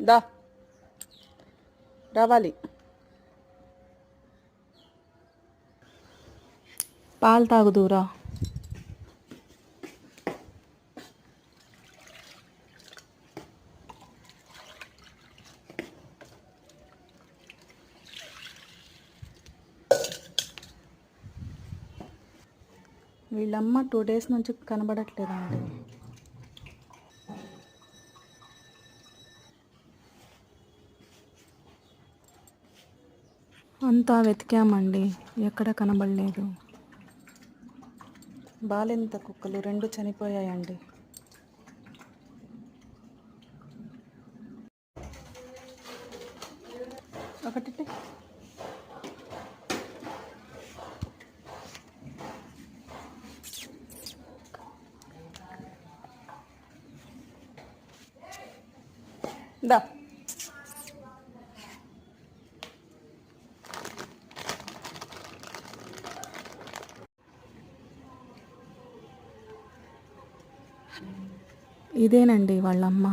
దా. రావాలి. పాలు తాగుదూరా వీళ్ళమ్మ two days నుంచి కనబడట్లేదండి. అంతా వెతికామండి. ఎక్కడ కనబడలేదు. బాలింత కుక్కలు? రెండు చనిపోయాయండి. ఒకటి దా. ఇదేనండి వాళ్ళమ్మ.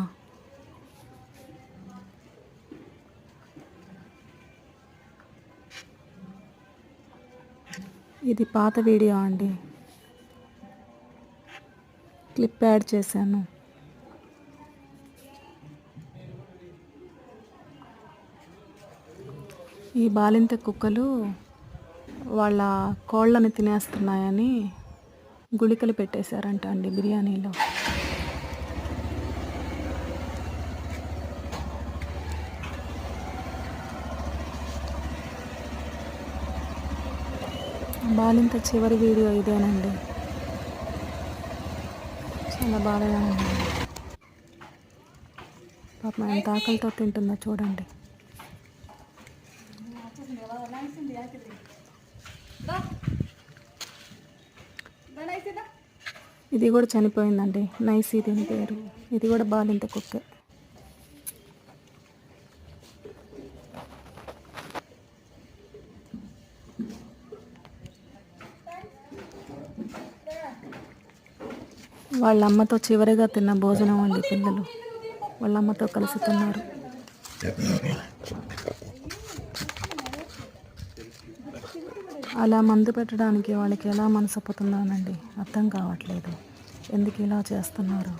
ఇది పాత వీడియో అండి. క్లిప్ యాడ్ చేశాను. ఈ బాలింత కుక్కలు వాళ్ళ కోళ్ళని తినేస్తున్నాయని గుళికలు పెట్టేశారంట అండి బిర్యానీలో. బాలింత చివరి వీడియో ఇదేనండి. చాలా బాధగా ఉంది. పాపం ఎంత ఆకలితో తింటుందో చూడండి. ఇది కూడా చనిపోయిందండి. నైసీ దీని పేరు. ఇది కూడా బాలింత కుక్కే. వాళ్ళ అమ్మతో చివరిగా తిన్న భోజనం అండి పిల్లలు. వాళ్ళ అమ్మతో కలిసి తిన్నారు. అలా మందు పెట్టడానికి వాళ్ళకి ఎలా మనసపోతున్నానండి అర్థం కావట్లేదు. ఎందుకు ఇలా చేస్తున్నారు?